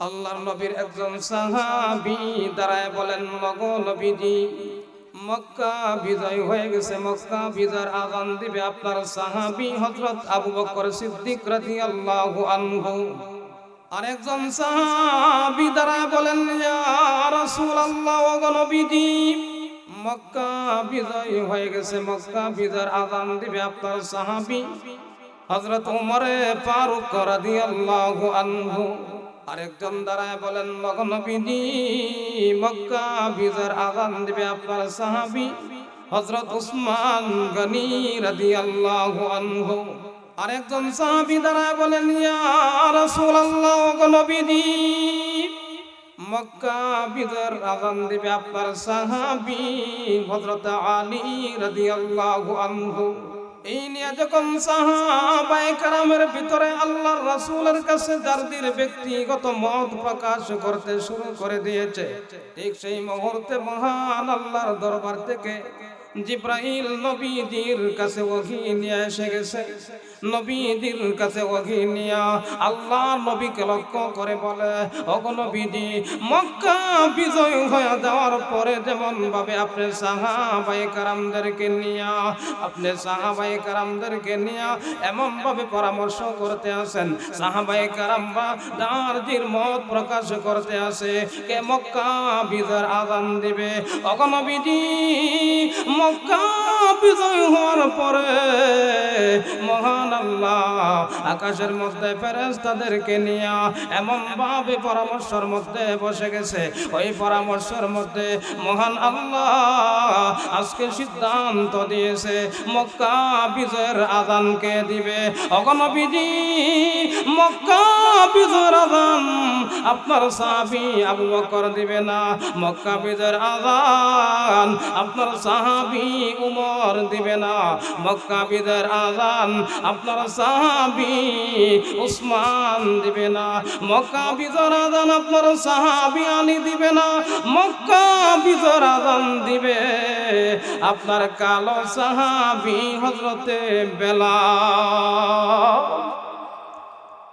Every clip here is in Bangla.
আল্লাহর নবীর একজন সাহাবি দাঁড়ায় বলেন, মগ নবীজি, মক্কা বিজয় হয়ে গেছে, মক্কা বিজয়ের আজান দিবে আপনার সাহাবি হজরত আবু বকর সিদ্দিক রাদিয়াল্লাহু আনহু। আরেকজন সাহাবি দাঁড়ায় বলেন রাসূলুল্লাহ, ওগো নবীজি, মক্কা বিজয় হয়ে গেছে, মক্কা বিজয়ের আজান দিবে আপনার সাহাবি হজরত উমরে ফারুক রাদিয়াল্লাহু আনহু। আরেকজন দাঁড়ায় বলেন মগনবীজি মক্কা বিজয়ের আজান দিবে আপনার সাহাবি হযরত উসমান গনি রাদিয়াল্লাহু আনহু। আরেকজন সাহাবি দাঁড়ায় বলেন, ইয়া রাসূলুল্লাহ নবীজি, মক্কা বিজয়ের আজান দিবে আপনার সাহাবি হযরত আলী রাদিয়াল্লাহু আনহু। এই নিয়ে যখন সাহাবায়ে কারামের ভিতরে আল্লাহর রাসূলের কাছে দার্দির ব্যক্তিগত মত প্রকাশ করতে শুরু করে দিয়েছে, ঠিক সেই মুহূর্তে মহান আল্লাহর দরবার থেকে জিব্রাইল নবীজির কাছে ওহী নিয়ে এসে গেছে। নবীজির কাছে ওহী নিয়ে আল্লাহ নবীকে লক্ষ্য করে বলে, ওগো নবীজি, মক্কা বিজয় হয়ে যাওয়ার পরে যেমন ভাবে আপনি সাহাবাই কারামদেরকে নিয়ে, আপনি সাহাবাই কারামদেরকে নিয়ে এমন ভাবে পরামর্শ করতে আসেন। সাহাবাই কারাম্বা দার্জির মত প্রকাশ করতে আসে, কে মক্কা বিজয়ের আজান দিবে? ওগো নবীজি, মক্কা বিজয় হওয়ার পরে মহান আকাশের মধ্যে ফেরেশতাদেরকে নিয়ে এমন ভাবে পরামর্শের মধ্যে বসে গেছে। ওই পরামর্শের মধ্যে মহান আল্লাহ আজকে সিদ্ধান্ত দিয়েছে, মক্কা বিজয়ের আজানকে দিবে? অগণবিধি মক্কা বিজয়ের আজান আপনার সাহাবি আবু বকর দিবে না। মক্কা বিজয়ের আজান আপনার সাহাবি উমর দিবে না। মক্কা বিজয়ের আজান আপনার সাহাবি উসমান দিবে না, মক্কা বিজয়ের আজান আপনার সাহাবি আলী দিবে না, মক্কা বিজয়ের আজান দিবে। আপনার কালো সাহাবি হজরতে বেলা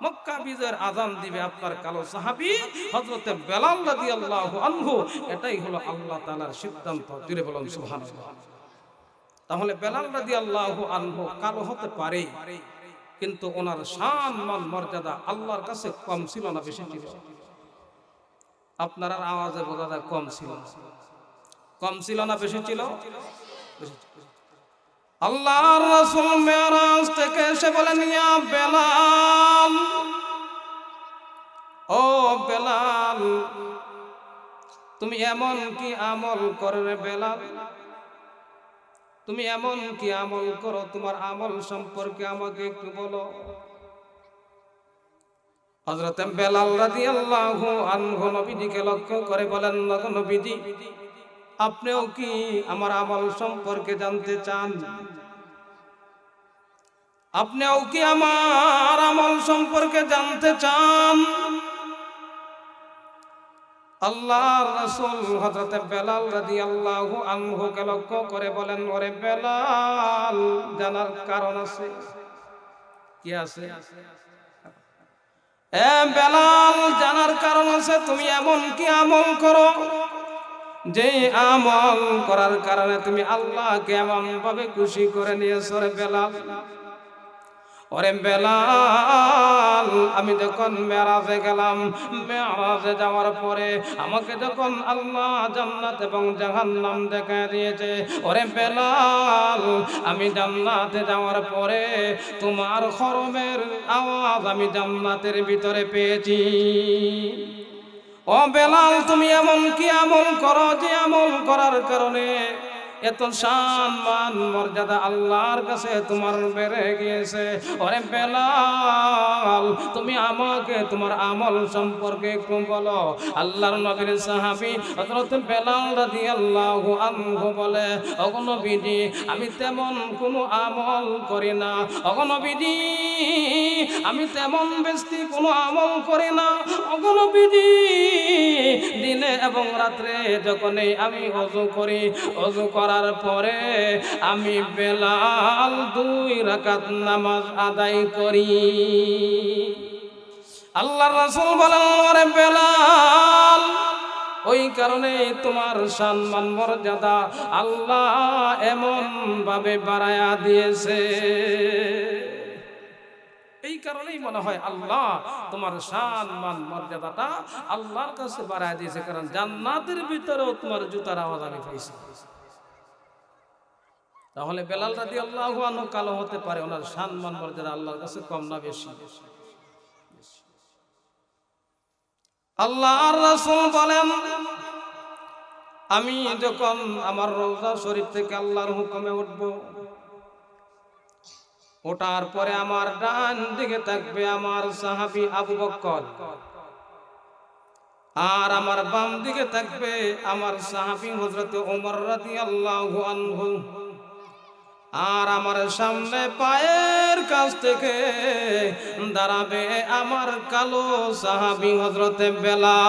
মক্কা বিজয়ের আজান দিবে আপনার কালো সাহাবি হযরতে বেলাল রাদিয়াল্লাহু আনহু। এটাই হলো আল্লাহ তাআলার সিদ্ধান্ত। জুড়ে বলুন সুবহানাল্লাহ। তাহলে বেলাল রাদিয়াল্লাহু আনহু কালো হতে পারে, কিন্তু ওনার শান, মান, মর্যাদা আল্লাহর কাছে কম ছিল না বেশি ছিল আপনার আওয়াজে বোঝা যায় কম ছিল। কম ছিল না বেশি ছিল। আল্লাহর রাসূল মেরাজ থেকে এসে বলেন, ইয়া বেলাল, ও বেলাল, তুমি এমন কি আমল করো রে বেলাল তুমি এমন কি আমল করো? তোমার আমল সম্পর্কে আমাকে একটু বলো। হযরত বেলাল রাদিয়াল্লাহু আনহু নবীজিকে লক্ষ্য করে বলেন নবীজি, আপনিও কি আমার আমল সম্পর্কে জানতে চান? আপনিও কি আমার আমল সম্পর্কে জানতে চান? আল্লাহর রাসূল হযরত বেলাল রাদিয়াল্লাহু আনহু কে লক্ষ্য করে বলেন, ওরে বেলাল, জানার কারণ আছে। কি আছে? এ বেলাল, জানার কারণ আছে, তুমি এমন কি আমল করো? যে আমল করার কারণে তুমি আল্লাহকে এমন ভাবে খুশি করে নিয়েছো রে বেলাল। ওরে বেলাল, আমি যখন মেরাজে গেলাম, মেরাজে যাওয়ার পরে আমাকে যখন আল্লাহ জান্নাত এবং জাহান্নাম দেখা দিয়েছে, ওরে বেলাল, আমি জান্নাতে যাওয়ার পরে তোমার খরমের আওয়াজ আমি জান্নাতের ভিতরে পেয়েছি। ও বেলাল, তুমি এমন কি আমল করো যে আমল করার কারণে এত সম্মান, মর্যাদা আল্লাহর কাছে তোমার বেড়ে গিয়েছে। ওরে বেলাল, তুমি আমাকে তোমার আমল সম্পর্কে একটু বলো। আল্লাহর নবীর সাহাবি হযরত বেলাল রাদিয়াল্লাহু আনহু বলে অগনবীজি আমি তেমন কোনো আমল করি না। অগনবীজি আমি তেমন বেশি কোনো আমল করি না। অগনবীজি দিনে এবং রাত্রে যখনই আমি অজু করি, অজু করার পরে আমি বেলাল দুই রাকাত নামাজ আদায় করি। আল্লাহ রাসূল বলেন, ওরে বেলাল, ওই কারণে তোমার সম্মান, মর্যাদা আল্লাহ এমন ভাবে বাড়ায়া দিয়েছে। এই কারণেই মনে হয় আল্লাহ তোমার সম্মান, মর্যাদাটা আল্লাহর কাছে বাড়ায় দিয়েছে, কারণ জান্নাতের ভিতরেও তোমার জুতার আওয়াজ আমি পাইছি। তাহলে বেলাল রাদি আল্লাহ কালো হতে পারে, ওনার সম্মান মর্যাদা আল্লাহর কাছে কম না বেশি। আল্লাহ রাসূল বলেন, আমি যখন আমার রোজা শরীফ থেকে আল্লাহর হুকুমে উঠব, ওঠার পরে আমার ডান দিকে থাকবে আমার সাহাবী আবু বক্কর। আর আমার বাম দিকে থাকবে আমার সাহাবী হযরত ওমর রাদিয়াল্লাহু আনহু। আর আমার সামনে পায়ের কাছ থেকে দাঁড়াবে আমার কালো সাহাবি হজরতে বেলা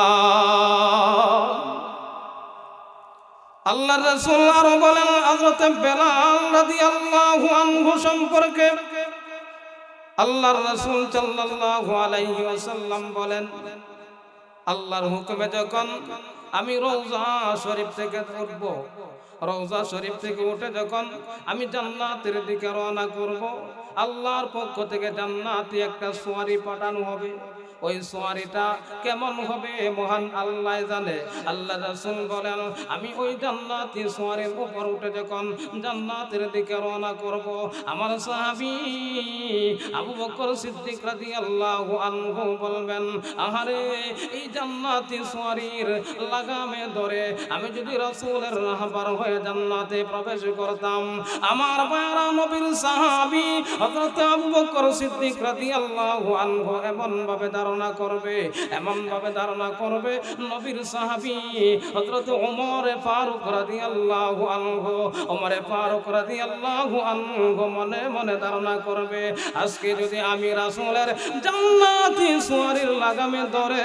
আল্লাহ রসুল আরও বলেন হজরতে বেলাল রাদিয়াল্লাহু আনহু সম্পর্কে আল্লাহর রসুল সাল্লাল্লাহু বলেন, আল্লাহর হুকুমে যখন আমি রওজা শরীফ থেকে উঠব রওজা শরীফ থেকে উঠে যখন আমি জান্নাতের দিকে রওনা করব, আল্লাহর পক্ষ থেকে জান্নাতি একটা সোয়ারি পাঠানো হবে। ওই সোয়ারিটা কেমন হবে মহান আল্লাহ জানে। আল্লাহ রাসূল বলেন, আমি ওই জান্নাতি সোয়ারির উপর উঠে যখন জান্নাতের দিকে রওনা করব, আমার সাহাবী আবু বকর সিদ্দিক রাদিয়াল্লাহু আনহু বলবেন, আহারে, এই জান্নাতি সোয়ারির লাগামে ধরে আমি যদি রাসূলের রাহবার হয়ে জান্নাতে প্রবেশ করতাম, আমার বারা নবীর সাহাবী হযরত আবু বকর সিদ্দিক রাদিয়াল্লাহু আনহু এমন ভাবে ধারণা করবে এমন ভাবে ধারণা করবে নবীর সাহাবী হযরত ওমর ফারুক রাদিয়াল্লাহু আনহু। ওমর ফারুক রাদিয়াল্লাহু আনহু মনে মনে ধারণা করবে, আজকে যদি আমি রাসূলের জান্নাতি সুয়ারির লাগামে ধরে,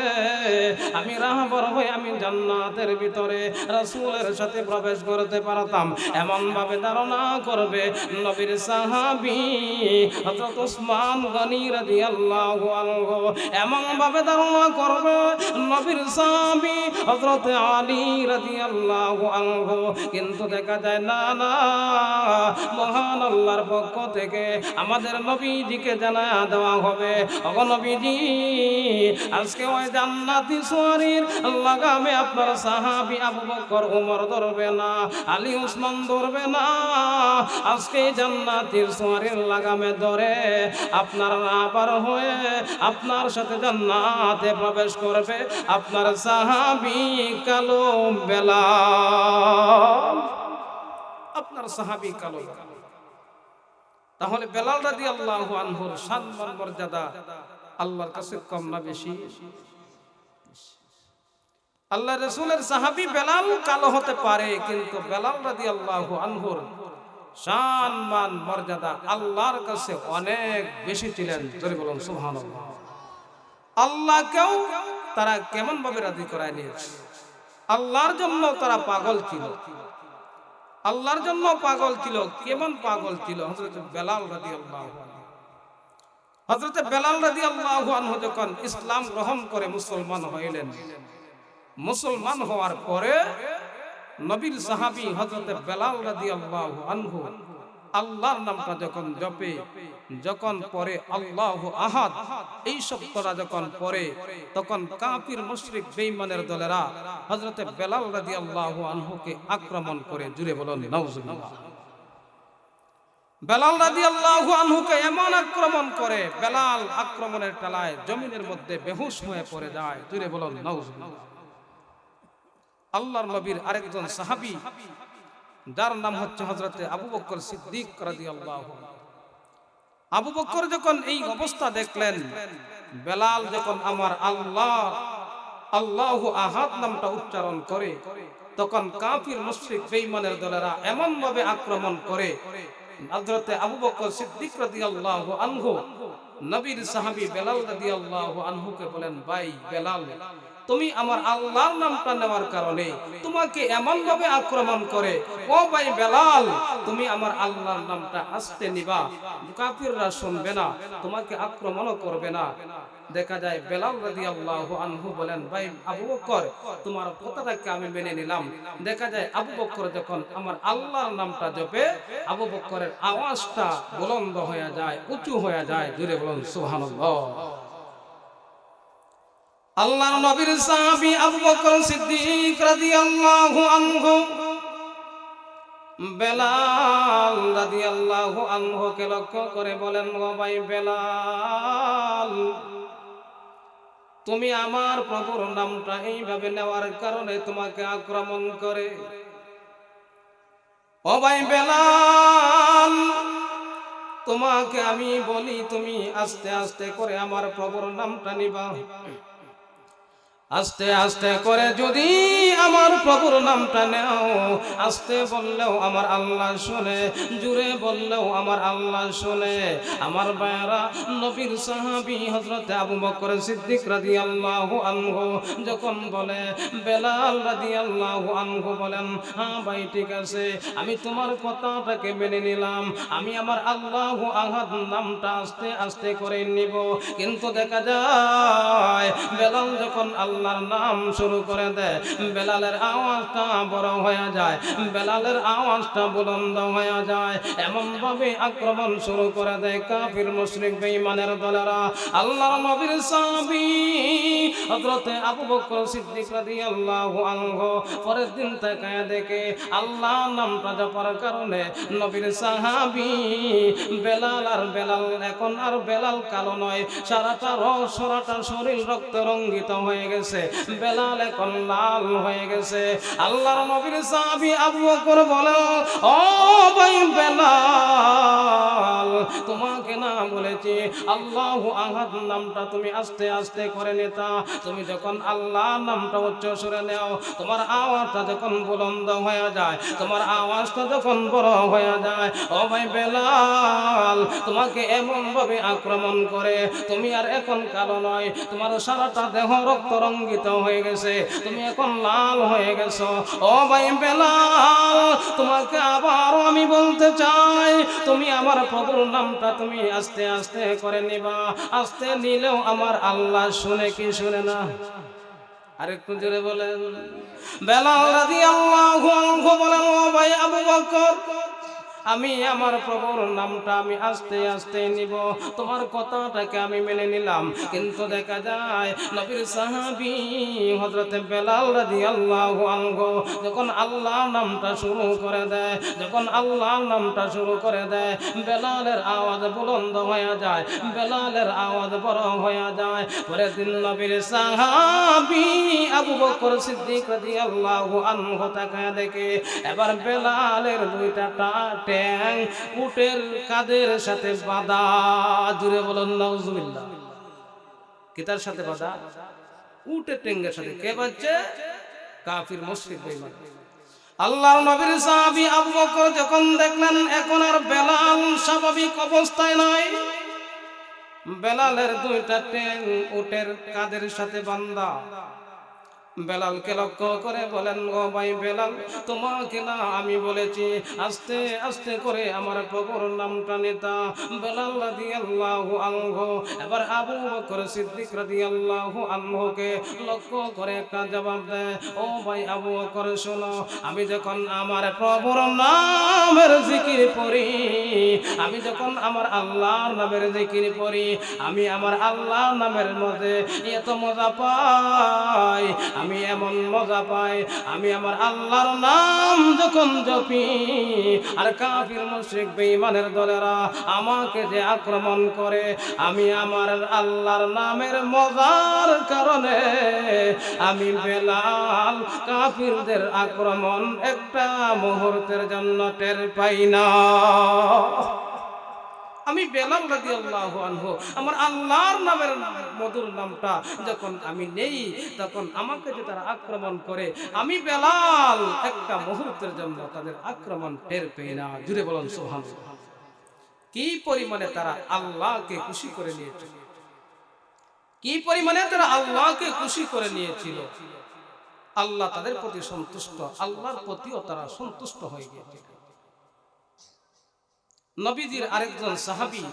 আমি রাহবর হয়ে আমি জান্নাতের ভিতরে রাসূলের সাথে প্রবেশ করতে পারতাম এমন ভাবে ধারণা করবে নবীর সাহাবী হযরত ওসমান গনি রাদিয়াল্লাহু আনহু। এমন ভাবে ধারণা করবে নবীর সাহাবী হযরত আলী রাদিয়াল্লাহু আনহু। কিন্তু দেখা যায়, না না, মহান আল্লাহর পক্ষ থেকে আমাদের নবীজিকে জানা দেওয়া হবে। ওগো নবীজি, আজকে ওই জান্নাতি সোয়ারির লাগামে আপনার সাহাবি আবু বকর ওমর ধরবে না, আলী, উসমান ধরবে না। আজকে জান্নাতির সোয়ারির লাগামে ধরে আপনার আবার হয়ে আপনার সাথে জান্নাতে প্রবেশ করবে আপনার সাহাবী কালো বেলা আপনার সাহাবী কালো। তাহলে বেলাল রাদি আল্লাহ আনহুর সম্মান মর্যাদা আল্লাহর কাছে কম না বেশি? আল্লাহ রসুলের সাহাবী বেলাল কালো হতে পারে, কিন্তু বেলাল রাদি আল্লাহ আনহুর সম্মান মর্যাদা আল্লাহর কাছে অনেক বেশি ছিলেন। বলুন, সুবহানাল্লাহ। আল্লাহকেও তারা কেমন ভাবে রাজি করায় নিয়েছে? আল্লাহর জন্য তারা পাগল ছিল। আল্লাহর জন্য পাগল ছিল। কেমন পাগল ছিল? হযরত বেলাল রাদিয়াল্লাহু আনহু। হযরত বেলাল রাদিয়াল্লাহু আনহু যখন ইসলাম গ্রহণ করে মুসলমান হইলেন, মুসলমান হওয়ার পরে নবীর সাহাবী হযরত বেলাল রাদিয়াল্লাহু আনহু আল্লাহর নামটা যখন জপে, যখন পরে আল্লাহ আহাদ এই শব্দটা যখন পরে, তখন কাফির, মুশরিক, বেঈমানের দলেরা হযরতে বেলাল রাদিয়াল্লাহু আনহুকে আক্রমণ করে জুড়ে বলুন, নাউজুবিল্লাহ। বেলাল রাদিয়াল্লাহু আনহুকে এমন আক্রমণ করে, বেলাল আক্রমণের টালায় জমিনের মধ্যে বেহুশ হয়ে পড়ে যায়, জুড়ে বলুন, নাউজুবিল্লাহ। আল্লাহর নবীর আরেকজন সাহাবী যার নাম হচ্ছে হজরতে আবু বকর সিদ্দিক আবু বকর যখন এই অবস্থা দেখলেন, বেলাল যখন আমার আল্লাহ, আল্লাহু আহাদ নামটা উচ্চারণ করে, তখন কাফির মুশরিক বেঈমানের দলেরা এমন ভাবে আক্রমণ করে, হযরতে আবু বকর সিদ্দিক রাদিয়াল্লাহু আনহু, নবীর সাহাবী বেলাল রাদিয়াল্লাহু আনহুকে বলেন, ভাই বেলাল তুমি আমার আল্লাহর নামটা নেওয়ার কারণে তোমাকে এমন ভাবে আক্রমণ করে, ও ভাই বেলাল, তুমি আমার আল্লাহর নামটা আসতে নিবা। কাফিররা শুনবে না, তোমাকে আক্রমণও করবে না। দেখা যায় বেলাল রাদিয়াল্লাহু আনহু বলেন, ভাই আবু বকর, তোমার কথাটাকে আমি মেনে নিলাম। দেখা যায় আবু বকর যখন আমার আল্লাহর নামটা জপে, আবু বকরের আওয়াজটা বুলন্দ হয়ে যায়, উঁচু হয়ে যায়। জুড়ে বলুন, সুবহানাল্লাহ। আল্লাহর নবীর সাহাবী আবু বকর সিদ্দিক রাদিয়াল্লাহু আনহু, বেলাল রাদিয়াল্লাহু আনহুকে লক্ষ্য করে বলেন, ও ভাই বেলাল, তুমি আমার প্রভুর নামটা এইভাবে নেওয়ার কারণে তোমাকে আক্রমণ করে। ও ভাই বেলাল, তোমাকে আমি বলি, তুমি আস্তে আস্তে করে আমার প্রভুর নামটা নিবা। আস্তে আস্তে করে যদি আমার প্রভুর নামটা নেও, আস্তে বললেও আমার আল্লাহ শুনে জুড়ে বললেও আমার আল্লাহ শুনে। আমার বায়রা নবীর সাহাবি হজরতে আবু বকর সিদ্দিক রাদিয়াল্লাহু আনহু যখন বলে, বেলাল রাদিয়াল্লাহু আনহু বলেন হ্যাঁ ভাই, ঠিক আছে, আমি তোমার কথাটাকে মেনে নিলাম, আমি আমার আল্লাহ আহাদ নামটা আস্তে আস্তে করে নিব। কিন্তু দেখা যায়, বেলাল যখন আল্লাহর নাম শুরু করে দেয় বেলালের আওয়াজটা বড় হয়ে যায়। বেলালের আওয়াজটা বুলন্দ হয়ে যায়। এমন ভাবে আক্রমণ শুরু করে দেয় কাফির, মুশরিক, বেঈমানের দলেরা। আল্লাহর নবীর সাহাবী হযরতে আবু বকর সিদ্দিক রাদিয়াল্লাহু আনহু পরের দিন তাকায় দেখে আল্লাহ নামটা জপার কারণে নবীর সাহাবী বেলাল আর বেলাল এখন আর বেলাল কালো নয়। সারাটা রস, সারাটা শরীর রক্ত রঙ্গিত হয়ে গেছে, বেলাল এখন লাল হয়ে গেছে। আল্লাহর নবীর সাহাবী আবু বকর বলে, ও ভাই বেলাল, তোমাকে না বলেছি, আল্লাহু আহাদ নামটা তুমি আস্তে আস্তে করে নেতা। তুমি যখন আল্লাহ নামটা উচ্চ সুরে নেও, তোমার আওয়াজটা যখন বুলন্দ হয়ে যায়, তোমার আওয়াজটা যখন বড় হয়ে যায়, ও ভাই বেলাল, তোমাকে এমন ভাবে আক্রমণ করে, তুমি আর এখন কালো নয়, তোমার সারাটা দেহ রক্ত রঙ্গিত হয়ে গেছে। তুমি এখন লাল হয়ে গেছো। ও ভাই বেলাল, তোমাকে আবারও আমি বলতে চাই, তুমি আমার প্রভুর নামটা তুমি আস্তে আস্তে করে নিবা। আস্তে নিলেও আমার আল্লাহ শুনে কি শুনে না? আরেকটু জোরে বলেন। বেলাল রাদিয়াল্লাহু আনহু বলেন, ও ভাই আবু বকর আমি আমার প্রভুর নামটা আমি আস্তে আস্তে নিব। তোমার কথাটাকে আমি মেনে নিলাম। কিন্তু দেখা যায় নবীর সাহাবী হযরতে বেলাল রাজি আল্লাহ আনহু যখন আল্লাহ নামটা শুরু করে দেয়, যখন আল্লাহ নামটা শুরু করে দেয়, বেলালের আওয়াজ বুলন্দ হয়ে যায়, বেলালের আওয়াজ বড় হয়ে যায়। পরের দিন নবীর সাহাবী আবু বকর সিদ্দিক রাদিয়াল্লাহু আনহু তাকায় দেখে, এবার বেলালের দুইটা টা ট্যাং উটের কাদের সাথে বলুন, নাউজুবিল্লাহ। কিতার সাথে সাথে। কে কাফির, মুশরিক, বেঈমান। আল্লাহর নবীর সাহাবী আবু বকর যখন দেখলেন, এখন আর বেলাল স্বাভাবিক অবস্থায় নাই। বেলালের দুইটা ট্যাং উটের কাদের সাথে বান্ধা বেলালকে লক্ষ্য করে বলেন, ও ভাই বেলাল, তোমাকে না আমি বলেছি, আস্তে আস্তে করে আমার প্রভুর নামটা নেতা। বেলাল রাদিয়াল্লাহু আনহু, এবার আবু বকর সিদ্দিক রাদিয়াল্লাহু আনহুকে লক্ষ্য করে একটা জবাব দেয়, ও ভাই আবু বকর, শোনো, আমি যখন আমার প্রভুর নামের জিকির পড়ি, আমি যখন আমার আল্লাহর নামের জিকির পড়ি, আমি আমার আল্লাহর নামের মধ্যে এত মজা পাই আমি এমন মজা পাই, আমি আমার আল্লাহর নাম যখন জপি, আর কাফির মুশরিক বেঈমানের দলেরা আমাকে যে আক্রমণ করে, আমি আমার আল্লাহর নামের মজার কারণে আমি বেলাল কাফিরদের আক্রমণ একটা মুহূর্তের জন্য টের পাই না। আমি বেলাল রাদিয়াল্লাহু আনহু, আমার আল্লাহর নামের মধুর নামটা যখন আমি নেই, তখন আমাকে যে তারা আক্রমণ করে, আমি বেলাল একটা মুহূর্তের জন্য তাদের আক্রমণ টের পেয়ে না। জুড়ে বলুন, সুবহানাল্লাহ। কি পরিমাণে তারা আল্লাহকে খুশি করে নিয়েছে? কি পরিমাণে তারা আল্লাহকে খুশি করে নিয়েছিল? আল্লাহ তাদের প্রতি সন্তুষ্ট, আল্লাহর প্রতিও তারা সন্তুষ্ট হয়ে গিয়েছিল। নবীজির আরেকজন সাহাবী,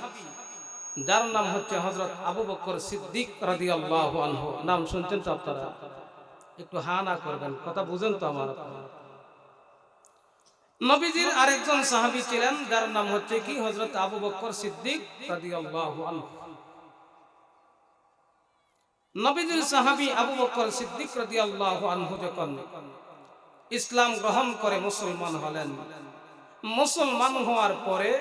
যার নাম হচ্ছে হজরত আবু বকর সিদ্দিক রাদিয়াল্লাহু আনহু। নাম শুনছেন তো আপনারা? একটু হা না করবেন, কথা বুঝেন তো আমার? নবীজির আরেকজন সাহাবী ছিলেন, যার নাম হচ্ছে কি? হজরত আবু বকর সিদ্দিক রাদিয়াল্লাহু আনহু। নবীজির সাহাবী আবু বকর সিদ্দিক রাদিয়াল্লাহু আনহু যখন ইসলাম গ্রহণ করে মুসলমান হলেন মুসলমান হওয়ার পরে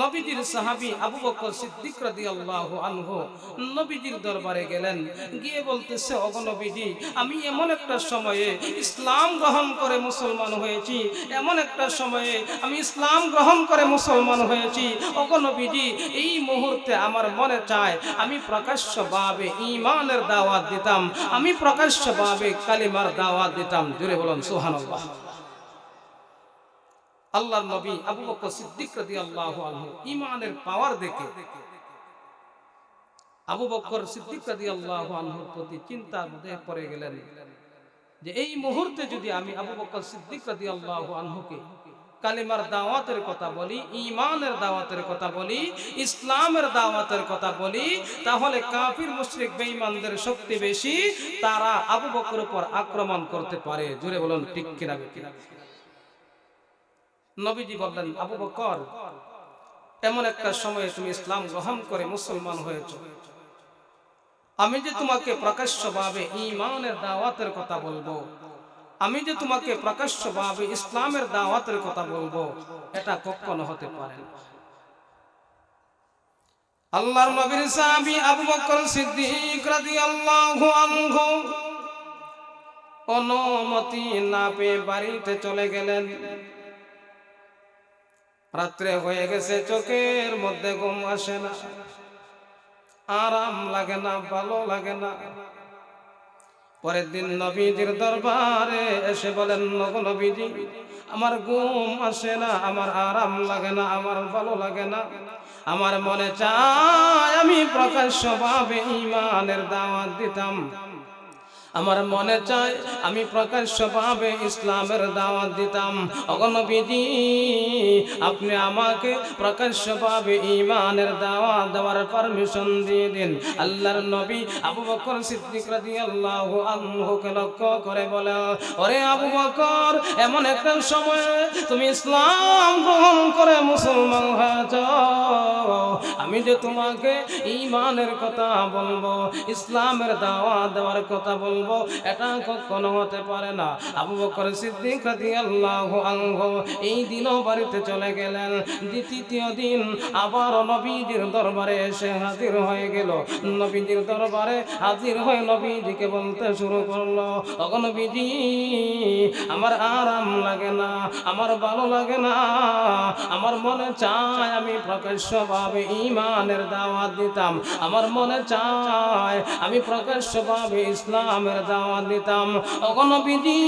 নবীজির সাহাবী আবু বকর সিদ্দিক রাদিয়াল্লাহু আনহু নবীজির দরবারে গেলেন। গিয়ে বলতেছে, ওগো নবীজি, আমি এমন একটা সময়ে ইসলাম গ্রহণ করে মুসলমান হয়েছি। এমন একটা সময়ে আমি ইসলাম গ্রহণ করে মুসলমান হয়েছি। ওগো নবীজি, এই মুহূর্তে আমার মনে চায়, আমি প্রকাশ্যভাবে ঈমানের দাওয়াত দিতাম। আমি প্রকাশ্যভাবে কালিমার দাওয়াত দিতাম। জুড়ে বলুন, সুবহানাল্লাহ। আল্লাহর নবী আবু বকর সিদ্দিক রাদিয়াল্লাহু আনহু ঈমানের পাওয়ার দেখে। আবু বকর সিদ্দিক রাদিয়াল্লাহু আনহুর প্রতি চিন্তার মধ্যে পড়ে গেলেন যে এই মুহূর্তে যদি আমি আবু বকর সিদ্দিক রাদিয়াল্লাহু আনহুকে কালিমার দাওয়াতের কথা বলি, ঈমানের দাওয়াতের কথা বলি, ইসলামের দাওয়াতের কথা বলি, তাহলে কাফির, মুশরিক, বেঈমানদের শক্তি বেশি, তারা আবু বকর উপর আক্রমণ করতে পারে। জুড়ে বলুন, ঠিক কিনা কিনা? নবীজি বললেন, আবু বকর, এমন একটা সময়ে তুমি ইসলাম গ্রহণ করে মুসলমান হয়েছ। আমি যে তোমাকে প্রকাশ্যভাবে ঈমানের দাওয়াতের কথা বলব, আমি যে তোমাকে প্রকাশ্যভাবে ইসলামের দাওয়াতের কথা বলব, এটা কখনো হতে পারে আল্লাহর নবীর সাহাবী আবু বকর সিদ্দিক রাদিয়াল্লাহু আনহু অনুমতি না পেয়ে বাড়িতে চলে গেলেন। রাত্রে হয়ে গেছে, চোখের মধ্যে ঘুম আসে না। আরাম লাগে না, ভালো লাগে না। পরের দিন নবীজির দরবারে এসে বলেন নবীজি, আমার ঘুম আসে না, আমার আরাম লাগে না, আমার ভালো লাগে না। আমার মনে চায় আমি প্রকাশ্যভাবে ইমানের দাওয়াত দিতাম। আমার মনে চায় আমি প্রকাশ্যভাবে ইসলামের দাওয়াত দিতাম। অগণবিজি আপনি আমাকে প্রকাশ্যভাবে ইমানের দাওয়াত দেওয়ার পারমিশন দিয়ে দিন। আল্লাহর নবী আবু বকর সিদ্দিক রাদিয়াল্লাহু আনহুকে লক্ষ্য করে বলে, ওরে আবু বকর, এমন একটা সময় তুমি ইসলাম গ্রহণ করে মুসলমান হয়েছ আমি যে তোমাকে ইমানের কথা বলব, ইসলামের দাওয়াত দেওয়ার কথা বলব, এটা কখনো হতে পারে না। আবু বকর সিদ্দিক আনহু এই দিনও বাড়িতে চলে গেলেন। দ্বিতীয় দিন আবার নবীজির দরবারে এসে হাজির হয়ে গেল। নবীজির দরবারে হাজির হয়ে নবীজিকে বলতে শুরু করল, ওগো নবীজি, আমার আরাম লাগে না, আমার ভালো লাগে না, আমার মনে চায় আমি প্রকাশ্যভাবে ইমানের দাওয়াত দিতাম। আমার মনে চায় আমি প্রকাশ্যভাবে ইসলামের দাওয়াত দিতাম। অগণবিধি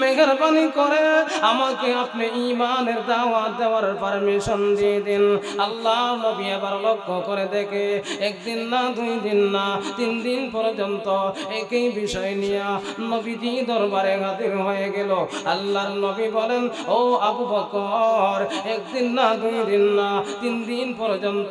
মেহরবানি করে আমাকে আপনি ইমানের দাওয়াত দেওয়ার পারমিশন দিয়ে দিন। আল্লাহ নবী এবার লক্ষ্য করে দেখে একদিন না, দুই দিন না, তিন দিন পর্যন্ত একই বিষয় নিয়ে নবীজি দরবারে হাজির হয়ে গেল। আল্লাহর নবী বলেন, ও আবু বকর, একদিন না, দুই দিন না, তিন দিন পর্যন্ত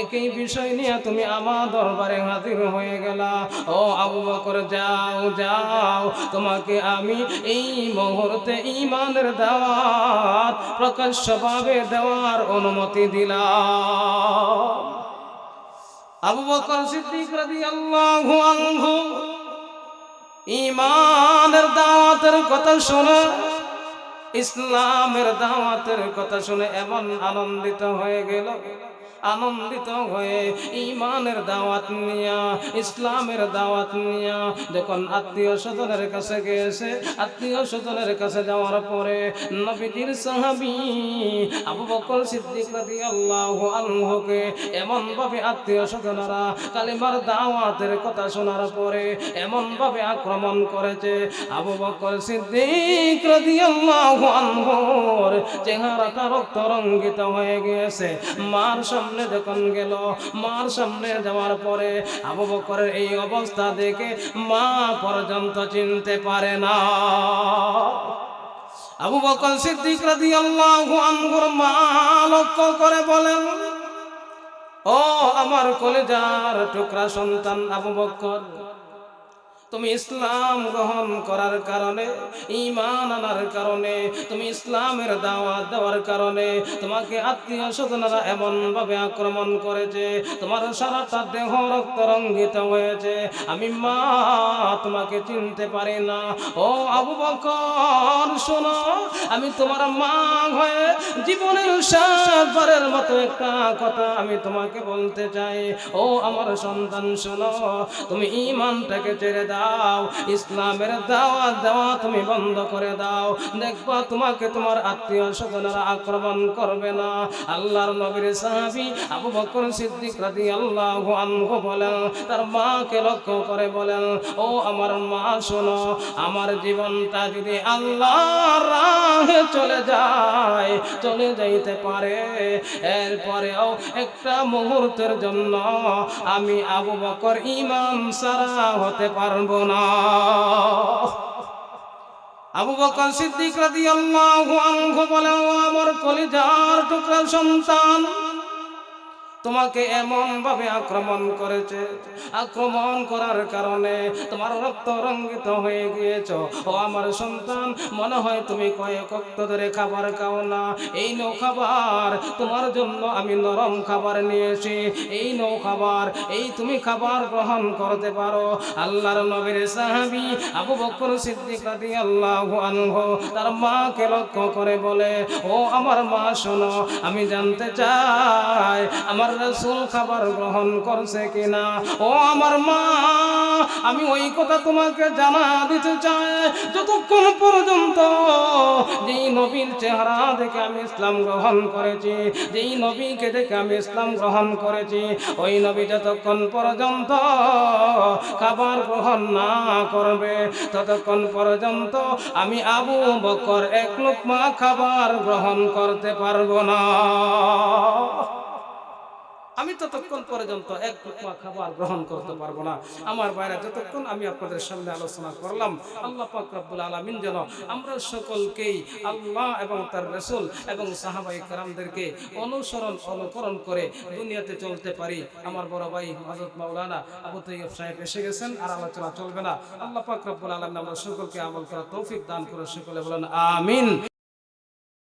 একই বিষয় নিয়ে তুমি আমার দরবারে হাজির হয়ে গেলা। ও আবু বকর, যাও যাও, তোমাকে আমি এই মুহূর্তে ইমানের দাওয়াত প্রকাশ্যভাবে দেওয়ার অনুমতি দিলাম। আবু বকর সিদ্দিক রাদিয়াল্লাহু আনহু ইমানের দাওয়াতের কথা শুনে, ইসলামের দাওয়াতের কথা শুনে এমন আনন্দিত হয়ে গেল। আনন্দিত হয়ে ইমানের দাওয়াত নিয়া, ইসলামের দাওয়াত নিয়া যখন আত্মীয় স্বজনের কাছে গেছে, আত্মীয় স্বজনের কাছে যাওয়ার পরে নবীজির সাহাবী আবু বকর সিদ্দিক রাদিয়াল্লাহু আনহুকে এমন ভাবে আত্মীয় স্বজনরা কালিমার দাওয়াতের কথা শোনার পরে এমন ভাবে আক্রমণ করেছে। আবু বকর সিদ্দিক রাদিয়াল্লাহু আনহুর চেহারাটা রক্ত রঙ্গিত হয়ে গিয়েছে। মার সামনে সামনে যখন গেল, মার সামনে যাওয়ার পরে আবু বকরের এই অবস্থা দেখে মা পর্যন্ত চিনতে পারে না। আবু বকর সিদ্দিক রাদিয়াল্লাহু আনহুর মা লক্ষ্য করে বলেন, ও আমার কলেজার টুকরা সন্তান আবু বকর তুমি ইসলাম গ্রহণ করার কারণে ইমান আনার কারণে, তুমি ইসলামের দাওয়াত দেওয়ার কারণে, তোমাকে আত্মীয় স্বজনরা এমন ভাবে আক্রমণ করেছে, তোমার সারাটা দেহ রক্ত রঙ্গিত হয়েছে। আমি মা, তোমাকে চিনতে পারি না। ও আবু বকর, শোনো, আমি তোমার মা হয়ে জীবনের শেষবারের মতো একটা কথা আমি তোমাকে বলতে চাই। ও আমার সন্তান, শোনো, তুমি ইমানটাকে ছেড়ে দাও। ইসলামের দাওয়াত দেওয়া তুমি বন্ধ করে দাও। দেখবা তোমাকে তোমার আত্মীয় স্বজনেরা আক্রমণ করবে না। আল্লাহর নবীর সাহাবী আবু বকর সিদ্দিক রাদিয়াল্লাহু আনহু বলেন, তার মাকে লক্ষ্য করে বলেন, ও আমার মা, শোনো, আমার জীবনটা যদি আল্লাহ রাহে চলে যায়, চলে যাইতে পারে, এরপরেও একটা মুহূর্তের জন্য আমি আবু বকর ইমাম সারা হতে পারব না। আবু বকর সিদ্দিক রাদিয়াল্লাহু আনহু বলেন আমার কলিজার টুকরা সন্তান। তোমাকে এমন ভাবে আক্রমণ করেছে। আক্রমণ করার কারণে তোমার রক্ত রঙ্গিত হয়ে গিয়েছ। ও আমার সন্তান, মনে হয় তুমি কয়েক রক্ত ধরে খাবার খাও না। এই নৌ খাবার, তোমার জন্য আমি নরম খাবার নিয়েছি। এই নৌ খাবার, এই তুমি খাবার গ্রহণ করতে পারো। আল্লাহর নবীর সাহাবী আবু বকর সিদ্দিক রাদিয়াল্লাহু আনহু তার মাকে লক্ষ্য করে বলে, ও আমার মা, শোনো, আমি জানতে চাই, আমার রাসূল খাবার গ্রহণ করছে কিনা? ও আমার মা, আমি ওই কথা তোমাকে জানা দিতে চাই। যতক্ষণ পর্যন্ত যেই নবীর চেহারা দেখে আমি ইসলাম গ্রহণ করেছি, যেই নবীকে দেখে আমি ইসলাম গ্রহণ করেছি, ওই নবী যতক্ষণ পর্যন্ত খাবার গ্রহণ না করবে, ততক্ষণ পর্যন্ত আমি আবু বকর এক লোকমা খাবার গ্রহণ করতে পারব না। আমি ততক্ষণ পর্যন্ত এক টুকরা খাবার গ্রহণ করতে পারব না। আমার বাইরে যতক্ষণ আমি আপনাদের সামনে আলোচনা করলাম, আল্লাহ পাক রব্বুল আলামিন যেন আমরা সকলকেই আল্লাহ এবং তার রসুল এবং সাহাবাই কারামদেরকে অনুসরণ, অনুকরণ করে দুনিয়াতে চলতে পারি। আমার বড় ভাই হযরত মাওলানা আবু তৈয়ব সাহেব এসে গেছেন আর আলোচনা চলবে না। আল্লাহ পাক রব্বুল আমরা সকলকে আমল করা তৌফিক দান করে সকলে বলেন, আমিন।